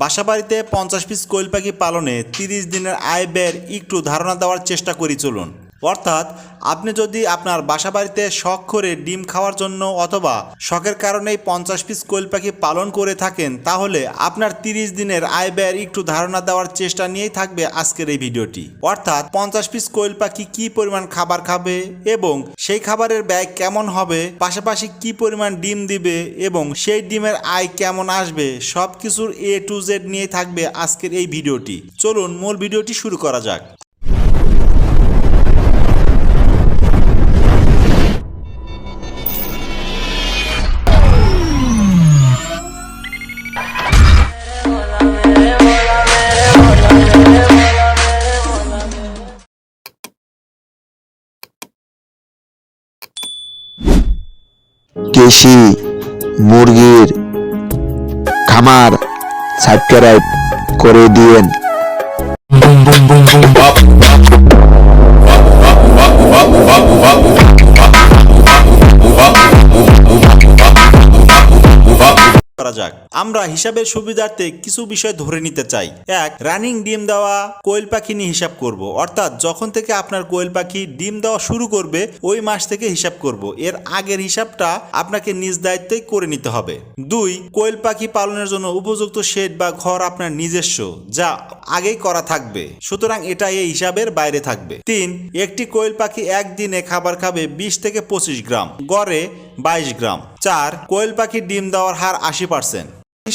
বাসাবাড়িতে পঞ্চাশ পিস কোয়েল পাখি পালনে তিরিশ দিনের আয় ব্যয়ের একটু ধারণা দেওয়ার চেষ্টা করি চলুন। অর্থাৎ আপনি যদি আপনার বাসাবাড়িতে শখ করে ডিম খাওয়ার জন্য অথবা শখের কারণেই পঞ্চাশ পিস কোয়েল পাখি পালন করে থাকেন, তাহলে আপনার তিরিশ দিনের আয় ব্যয়ের একটু ধারণা দেওয়ার চেষ্টা নিয়েই থাকবে আজকের এই ভিডিওটি। অর্থাৎ পঞ্চাশ পিস কোয়েল পাখি কি পরিমাণ খাবার খাবে এবং সেই খাবারের ব্যয় কেমন হবে, পাশাপাশি কি পরিমাণ ডিম দিবে এবং সেই ডিমের আয় কেমন আসবে সব কিছুর এ টু জেড নিয়ে থাকবে আজকের এই ভিডিওটি। চলুন মূল ভিডিওটি শুরু করা যাক। দেশি মুরগির খামার সাবস্ক্রাইব করে দিয়েন। করা যাক। আমরা হিসাবের সুবিধার্থে কিছু বিষয় ধরে নিতে চাই। এক, রানিং ডিম দেওয়া, কোয়েল পাখি নিয়ে হিসাব করব। অর্থাৎ যখন থেকে আপনার কোয়েল পাখি ডিম দেওয়া শুরু করবে, ওই মাস থেকে হিসাব করব। এর আগের হিসাবটা আপনাকে নিজ দায়িত্বেই করে নিতে হবে। দুই, কোয়েল পাখি পালনের জন্য উপযুক্ত শেড বা ঘর আপনার নিজস্ব, যা আগেই করা থাকবে। সুতরাং এটা এই হিসাবের বাইরে থাকবে। তিন, একটি কোয়েল পাখি একদিনে খাবার খাবে বিশ থেকে পঁচিশ গ্রাম। গড়ে বাইশ গ্রাম। চার, কোয়েল পাখির ডিম দেওয়ার হার আশি পার্সেন্ট।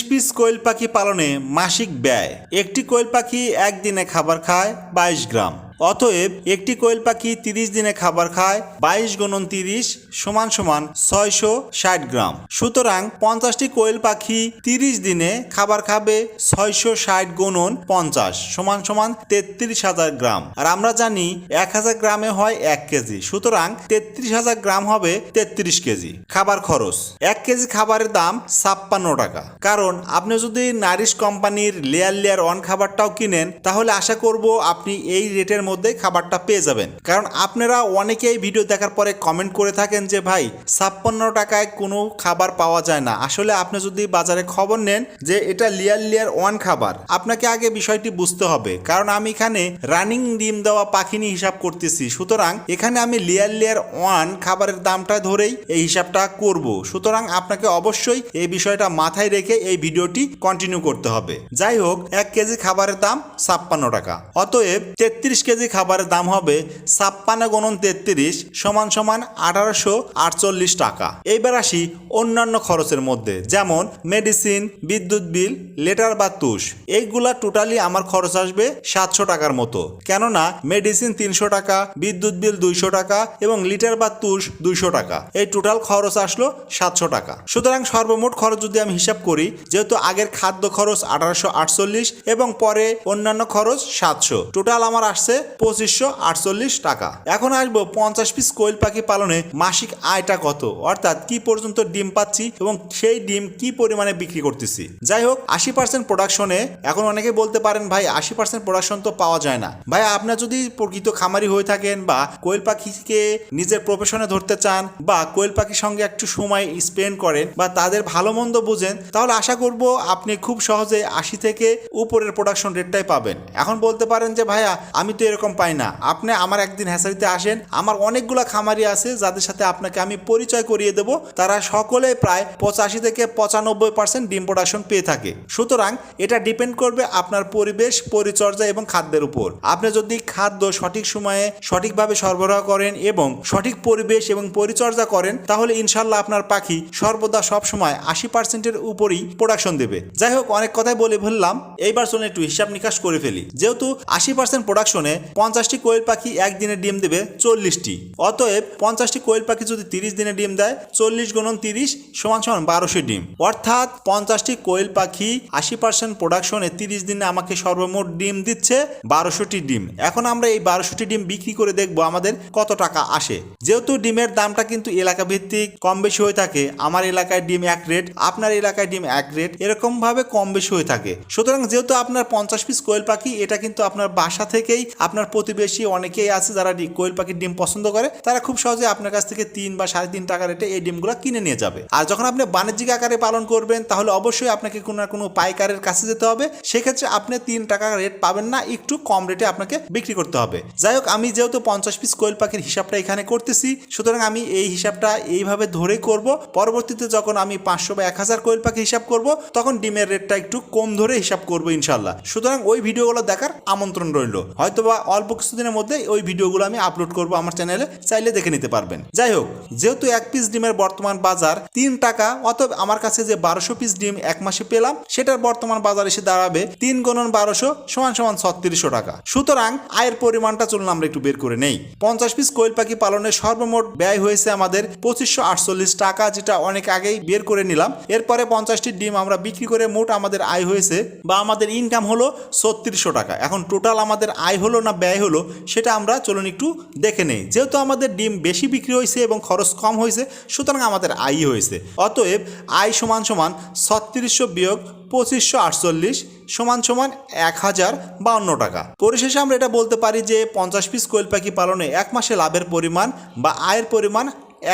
পিস কোয়েল পাখি পালনে মাসিক ব্যয়। একটি কোয়েল পাখি একদিনে খাবার খায় বাইশ গ্রাম। অতএব একটি কোয়েল পাখি তিরিশ দিনে খাবার খায়, বাইশ গুণন তিরিশ সমান সমান ছয়শো ষাট গ্রাম। সুতরাং পঞ্চাশটি কোয়েল পাখি তিরিশ দিনে খাবার খাবে ছয়শো ষাট গুণন পঞ্চাশ সমান সমান তেত্রিশ হাজার গ্রাম। আর আমরা জানি এক হাজার গ্রামে হয় এক কেজি, সুতরাং তেত্রিশ হাজার গ্রাম হবে তেত্রিশ কেজি। খাবার খরচ, এক কেজি খাবারের দাম ছাপ্পান্ন টাকা। কারণ আপনি যদি নারিশ কোম্পানির লেয়ার লেয়ার ওয়ান খাবারটাও কিনেন, তাহলে আশা করব আপনি এই রেটের মধ্যে খাবারটা পেয়ে যাবেন। কারণ আপনারা অনেকেই ভিডিও দেখার পরে কমেন্ট করে থাকেন যে, ভাই, ছাপ্পান্ন টাকায় কোনো খাবার পাওয়া যায় না। আসলে আপনি যদি বাজারে খবর নেন যে, এটা লেয়ার লেয়ার ওয়ান খাবার, আপনাকে আগে বিষয়টি বুঝতে হবে। কারণ আমি এখানে রানিং ডিম দেওয়া পাখি নিয়ে হিসাব করতেছি। সুতরাং এখানে আমি লেয়ার লেয়ার ওয়ান খাবারের দামটা ধরেই এই হিসাবটা করব। সুতরাং আপনাকে অবশ্যই এই বিষয়টা মাথায় রেখে এই ভিডিওটি কন্টিনিউ করতে হবে। যাই হোক, এক কেজি খাবারের দাম ছাপ্পান্ন টাকা। অতএব তেত্রিশ কেজি খাবারের দাম হবে ছাপ্পান্ন গণন তেত্রিশ সমান সমান আঠারোশো আটচল্লিশ টাকা। এইবার আসি অন্যান্য খরচের মধ্যে, যেমন মেডিসিন, বিদ্যুৎ বিল, লেটার বা তুষ। এইগুলা টোটালি আমার খরচ আসবে সাতশো টাকার মতো। কেননা মেডিসিন তিনশো টাকা, বিদ্যুৎ বিল দুইশো টাকা এবং লিটার বা তুষ দুইশো টাকা। এই টোটাল খরচ আসলো সাতশো টাকা। সুতরাং সর্বমোট খরচ যদি আমি হিসাব করি, যেহেতু আগের খাদ্য খরচ আঠারোশো আটচল্লিশ এবং পরে অন্যান্য খরচ সাতশো। টোটাল আমার আসছে পঁচিশশো আটচল্লিশ টাকা। এখন আসব পঞ্চাশ পিস কোয়েল পাখি পালনে মাসিক আয়টা কত? অর্থাৎ কি পর্যন্ত ডিম পাচ্ছি এবং সেই ডিম কি পরিমাণে বিক্রি করতেছি? যাই হোক, আশি পার্সেন্ট প্রোডাকশনে এখন অনেকে বলতে পারেন, ভাই, আশি পার্সেন্ট প্রোডাকশন তো পাওয়া যায় না। ভাই, আপনার যদি প্রকৃত খামারি হয়ে থাকেন বা কোয়েল পাখিকে নিজের প্রফেশনে ধরতে চান বা কোয়েল পাখির সঙ্গে একটু সময় স্পেন্ড করেন বা তাদের ভালো মন্দ বুঝেন, তাহলে আশা করব আপনি খুব সহজে আশি থেকে উপরের প্রোডাকশন রেটটাই পাবেন। এখন বলতে পারেন যে, ভাইয়া, আমি তো এরকম পাই না। আপনি আমার একদিন হ্যাসারিতে আসেন, আমার অনেকগুলো খামারি আছে যাদের সাথে আপনাকে আমি পরিচয় করিয়ে দেব। তারা সকলে প্রায় পঁচাশি থেকে পঁচানব্বই পার্সেন্ট ডিম প্রোডাকশন পেয়ে থাকে। সুতরাং এটা ডিপেন্ড করবে আপনার পরিবেশ, পরিচর্যা এবং খাদ্যের উপর। আপনি যদি খাদ্য সঠিক সময়ে সঠিকভাবে সরবরাহ করেন এবং সঠিক পরিবেশ এবং পরিচর্যা করেন, তাহলে ইনশাল্লাহ আপনার পাখি সর্বদা সব সময় আশি পার্সেন্টের উপরই প্রোডাকশন দেবে। যাই হোক, অনেক কথাই বলে ফেললাম। এইবার চলুন একটু হিসাব নিকাশ করে ফেলি। যেহেতু আশি পার্সেন্ট প্রোডাকশনে পঞ্চাশটি কোয়েল পাখি একদিনে ডিম দেবে চল্লিশটি। অতএব পঞ্চাশটি কোয়েল পাখি যদি তিরিশ দিনে ডিম দেয়, চল্লিশ গুণন তিরিশ সমান সমান বারোশো ডিম। অর্থাৎ পঞ্চাশটি কোয়েল পাখি আশি পার্সেন্ট প্রোডাকশনে তিরিশ দিনে আমাকে সর্বমোট ডিম দিচ্ছে বারোশোটি ডিম। এখন আমরা এই বারোশোটি ডিম বিক্রি করে দেখব আমাদের কত টাকা আসে। যেহেতু ডিমের দামটা কিন্তু এলাকা ভিত্তিক কম বেশি হয়ে থাকে, আমার এলাকায় ডিম এক রেট আপনার এলাকায় ডিম এক রেট এরকম ভাবে কম বেশি হয়ে থাকে। সুতরাং যেহেতু আপনার পঞ্চাশ পিস কোয়েল পাখি, এটা কিন্তু আপনার বাসা থেকেই আপনার প্রতিবেশী অনেকেই আছে যারা কোয়েল পাখির ডিম পছন্দ করে, তারা খুব সহজে আপনার কাছ থেকে তিন বা সাড়ে তিন টাকা রেটে এই ডিমগুলো কিনে নিয়ে যাবে। আর যখন আপনি বাণিজ্যিক আকারে পালন করবেন, তাহলে অবশ্যই আপনাকে কোনো না কোনো পাইকারের কাছে যেতে হবে। সেক্ষেত্রে আপনি তিন টাকা রেট পাবেন না, একটু কম রেটে আপনাকে বিক্রি করতে হবে। যাই হোক, আমি যেহেতু পঞ্চাশ পিস কোয়েল পাখির হিসাবটা এখানে করতেছি, সুতরাং আমি এই হিসাবটা এইভাবে ধরে করব। পরবর্তীতে যখন আমি পাঁচশো বা এক হাজার কোয়েল পাখি হিসাব করব, তখন ডিমের রেটটা একটু কম ধরে হিসাব করব ইনশাল্লাহ সুতরাং ওই ভিডিওগুলো দেখার আমন্ত্রণ রইল। হয়তোবা অল্প কিছুদিনের মধ্যে ওই ভিডিওগুলো আমি আপলোড করব আমার চ্যানেলে চাইলে দেখে নিতে পারবেন। যাই হোক, যেহেতু এক পিস ডিমের বর্তমান বাজার তিন টাকা, অতএব আমার কাছে যে বারোশো পিস ডিম এক মাসে পেলাম, সেটার বর্তমান বাজার এসে দাঁড়াবে তিন গণন বারোশো সমান সমান ছত্রিশশো টাকা। সুতরাং আয়ের পরিমাণটা চলুন আমরা একটু বের করে নেই। পঞ্চাশ পিস কোয়েল পাখি পালনে সর্বমোট ব্যয় হয়েছে আমাদের পঁচিশশো আটচল্লিশ টাকা, যেটা অনেক আগেই বের করে নিলাম। এরপরে পঞ্চাশটি ডিম আমরা বিক্রি করে মোট আমাদের আয় হয়েছে বা আমাদের ইনকাম হলো ছত্রিশশো টাকা। এখন টোটাল আমাদের আয় হলো না ব্যয় হলো, সেটা আমরা চলুন একটু দেখে নেই। যেহেতু আমাদের ডিম বেশি বিক্রি হয়েছে এবং খরচ কম হয়েছে, সুতরাং আমাদের আয় হয়েছে। অতএব আয় সমান সমান ছত্রিশশো বিয়োগ পঁচিশশো আটচল্লিশ সমান সমান এক হাজার বাউন্ন টাকা। পরিশেষে আমরা এটা বলতে পারি যে পঞ্চাশ পিস কোয়েল পাখি পালনে এক মাসে লাভের পরিমাণ বা আয়ের পরিমাণ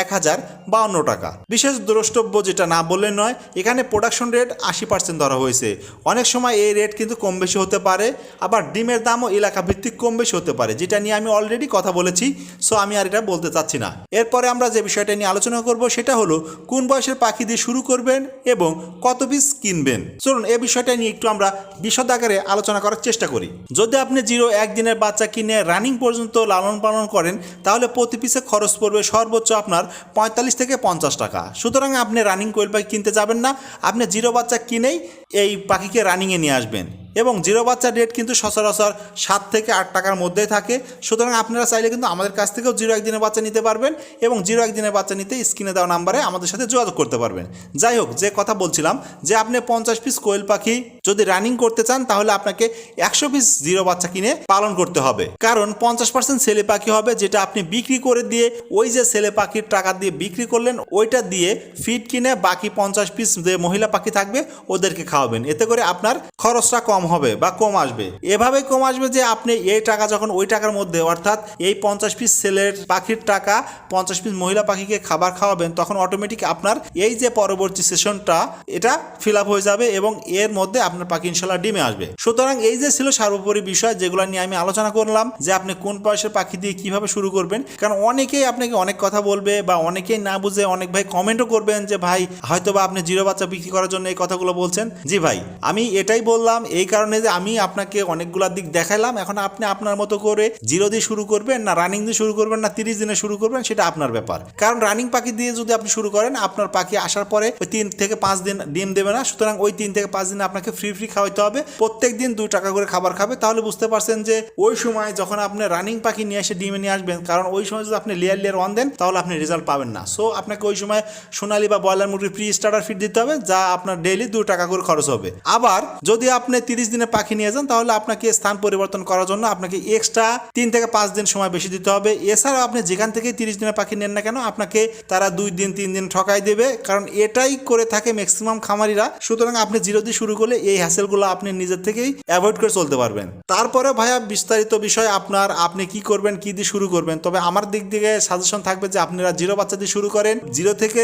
এক হাজার বাউন্ন টাকা। বিশেষ দ্রষ্টব্য যেটা না বললে নয়, এখানে প্রোডাকশন রেট আশি পার্সেন্ট ধরা হয়েছে। অনেক সময় এই রেট কিন্তু কম বেশি হতে পারে, আবার ডিমের দামও এলাকা ভিত্তিক কম বেশি হতে পারে, যেটা নিয়ে আমি অলরেডি কথা বলেছি সো আমি আর এটা বলতে চাচ্ছি না। এরপরে আমরা যে বিষয়টা নিয়ে আলোচনা করব সেটা হলো, কোন বয়সের পাখি দিয়ে শুরু করবেন এবং কত পিস কিনবেন? চলুন এই বিষয়টা নিয়ে একটু আমরা বিশদ আকারে আলোচনা করার চেষ্টা করি। যদি আপনি জিরো একদিনের বাচ্চা কিনে রানিং পর্যন্ত লালন পালন করেন, তাহলে প্রতি পিসে খরচ পড়বে সর্বোচ্চ আপনার পঁয়তাল্লিশ থেকে পঞ্চাশ টাকা। সুতরাং আপনি রানিং কোয়েল পাখি কিনতে যাবেন না। আপনি জিরো বাচ্চা কিনেই এই পাখিকে রানিংয়ে নিয়ে আসবেন। এবং জিরো বাচ্চার রেট কিন্তু সচরাচর সাত থেকে আট টাকার মধ্যেই থাকে। সুতরাং আপনারা চাইলে কিন্তু আমাদের কাছ থেকেও জিরো একদিনের বাচ্চা নিতে পারবেন এবং জিরো একদিনের বাচ্চা নিতে স্ক্রিনে দেওয়া নাম্বারে আমাদের সাথে যোগাযোগ করতে পারবেন। যাই হোক, যে কথা বলছিলাম যে আপনি পঞ্চাশ পিস কোয়েল পাখি যদি রানিং করতে চান, তাহলে আপনাকে একশো পিস জিরো বাচ্চা কিনে পালন করতে হবে। কারণ পঞ্চাশ পার্সেন্ট ছেলে পাখি হবে যেটা আপনি বিক্রি করে দিয়ে ওই যে ছেলে পাখির টাকা দিয়ে বিক্রি করলেন, ওইটা দিয়ে ফিট কিনে বাকি পঞ্চাশ পিস যে মহিলা পাখি থাকবে, ওদেরকে খাওয়াবেন এতে করে আপনার খরচটা কম হবে বা কম আসবে। এভাবে কম আসবে যে আপনি এই টাকা যখন ওই টাকার মধ্যে, অর্থাৎ এই পঞ্চাশ পিস ছেলের পাখির টাকা, পঞ্চাশ পিস মহিলা পাখিকে খাবার খাওয়াবেন, তখন অটোমেটিক আপনার এই যে পরবর্তী সেশনটা এটা ফিল আপ হয়ে যাবে এবং এর মধ্যে আপনার পাখি ইনশাল্লাহ ডিমে আসবে। সুতরাং এই যে ছিল সর্বোপরি বিষয় যেগুলো নিয়ে আমি আলোচনা করলাম, যে আপনি কোন বয়সের পাখি দিয়ে কীভাবে শুরু করবেন, কারণ অনেকেই আপনাকে অনেক কথা বলবে বা অনেকেই না বুঝে অনেক ভাই কমেন্টও করবেন যে, ভাই হয়তো বা আপনি জিরো বাচ্চা বিক্রি করার জন্য এই কথাগুলো বলছেন। জি ভাই, আমি এটাই বললাম, এই কারণে যে আমি আপনাকে অনেকগুলা দিক দেখাইলাম, এখন আপনি আপনার মতো করে জিরো দিয়ে শুরু করবেন, না রানিং দিয়ে শুরু করবেন, না তিরিশ দিনে শুরু করবেন, সেটা আপনার ব্যাপার। কারণ রানিং পাখি দিয়ে যদি আপনি শুরু করেন, আপনার পাখি আসার পরে ওই তিন থেকে পাঁচ দিন ডিম দেবে না, সুতরাং ওই তিন থেকে পাঁচ দিন আপনাকে ফ্রি ফ্রি খাওয়াইতে হবে। প্রত্যেক দিন দুই টাকা করে খাবার খাবে, তাহলে বুঝতে পারছেন যে ওই সময় যখন আপনি রানিং পাখি নিয়ে এসে ডিমে নিয়ে আসবেন, কারণ ওই সময় যদি আপনি লেয়ার লেয়ার ওয়ান দেন, তাহলে আপনি রেজাল্ট পাবেন না। সো আপনাকে ওই সময় সোনালি বা ব্রয়লার মুরগির প্রি স্টার্টার ফিড দিতে হবে, যা আপনার ডেইলি দু টাকা করে খরচ হবে। আবার যদি আপনি তিরিশ দিনে পাখি নিয়ে যান, তাহলে আপনাকে স্থান পরিবর্তন করার জন্য আপনাকে এক্সট্রা তিন থেকে পাঁচ দিন সময় বেশি দিতে হবে। এছাড়াও আপনি যেখান থেকে তিরিশ দিনের পাখি নেন না কেন, আপনাকে তারা দুই দিন, তিন দিন ঠকাই দেবে। কারণ এটাই করে থাকে ম্যাক্সিমাম খামারিরা। সুতরাং আপনি জিরো দিয়ে শুরু করলে এই হ্যাসেলগুলো আপনি নিজের থেকেই অ্যাভয়েড করে চলতে পারবেন। তারপরে ভাইয়া বিস্তারিত বিষয় আপনার, আপনি কি করবেন, কি দিয়ে শুরু করবেন? তবে আমার দিক থেকে সাজেশন থাকবে যে আপনারা জিরো বাচ্চা দিয়ে শুরু করেন। জিরো থেকে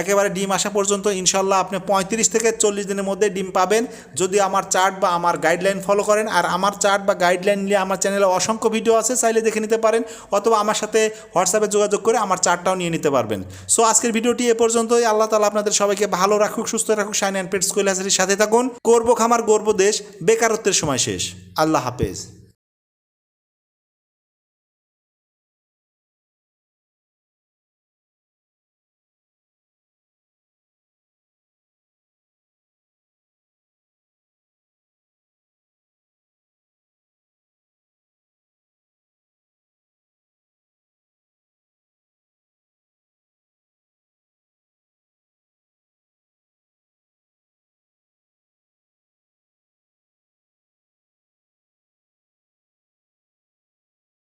একেবারে ডিম আসা পর্যন্ত ইনশাল্লাহ আপনি পঁয়ত্রিশ থেকে চল্লিশ দিনের মধ্যে ডিম পাবেন। যদি আমার চার্ট বা আমার গাইডলাইন ফলো করেন, আর আমার চার্ট বা গাইডলাইন নিয়ে আমার চ্যানেলে অসংখ্য ভিডিও আছে, চাইলে দেখে নিতে পারেন, অথবা আমার সাথে হোয়াটসঅ্যাপে যোগাযোগ করে আমার চার্টটাও নিয়ে নিতে পারবেন। সো আজকের ভিডিওটি এ পর্যন্তই। আল্লাহ তালা আপনাদের সবাইকে ভালো রাখুক, সুস্থ রাখুক সাইন অ্যান্ড পেটস কৈলাসের সাথে থাকুন। করব খামার, গর্ব দেশ, বেকারত্বের সময় শেষ। আল্লাহ হাফেজ।